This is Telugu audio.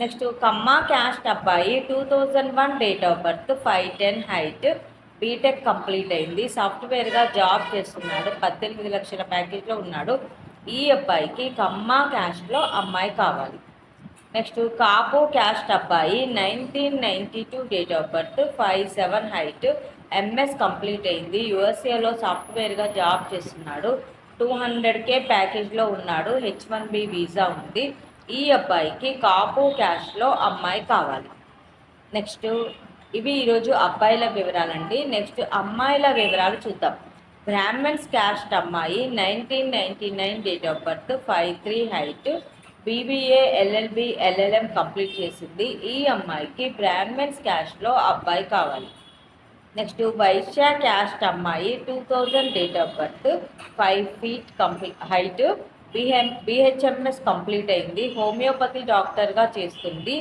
నెక్స్ట్ కమ్మ క్యాస్ట్ అబ్బాయి two thousand one date of birth five ten height BTech complete అయింది. సాఫ్ట్వేర్గా జాబ్ చేస్తున్నాడు. పద్దెనిమిది లక్షల ప్యాకేజ్లో ఉన్నాడు. ఈ అబ్బాయికి కమ్మ క్యాస్ట్లో అమ్మాయి కావాలి. నెక్స్ట్ కాపు క్యాస్ట్ అబ్బాయి nineteen ninety two date of birth five seven height MS complete అయింది. యుఎస్ఏలో సాఫ్ట్వేర్గా జాబ్ చేస్తున్నాడు. టూ హండ్రెడ్ కే ప్యాకేజ్లో ఉన్నాడు. హెచ్ వన్ బి వీసా ఉంది. ఈ అబ్బాయికి కాపు క్యాష్లో అమ్మాయి కావాలి. నెక్స్ట్ ఇవి ఈరోజు అబ్బాయిల వివరాలండి. నెక్స్ట్ అమ్మాయిల వివరాలు చూద్దాం. బ్రాహ్మణ్స్ క్యాస్ట్ అమ్మాయి nineteen ninety nine date of birth five three height BBA LLB LLM complete చేసింది. ఈ అమ్మాయికి బ్రాహ్మణ్స్ క్యాస్ట్లో అబ్బాయి కావాలి. నెక్స్ట్ వైశ్య క్యాస్ట్ అమ్మాయి two thousand date of birth five feet complete height బిహె BHMS complete అయింది. హోమియోపతి డాక్టర్గా చేస్తుంది.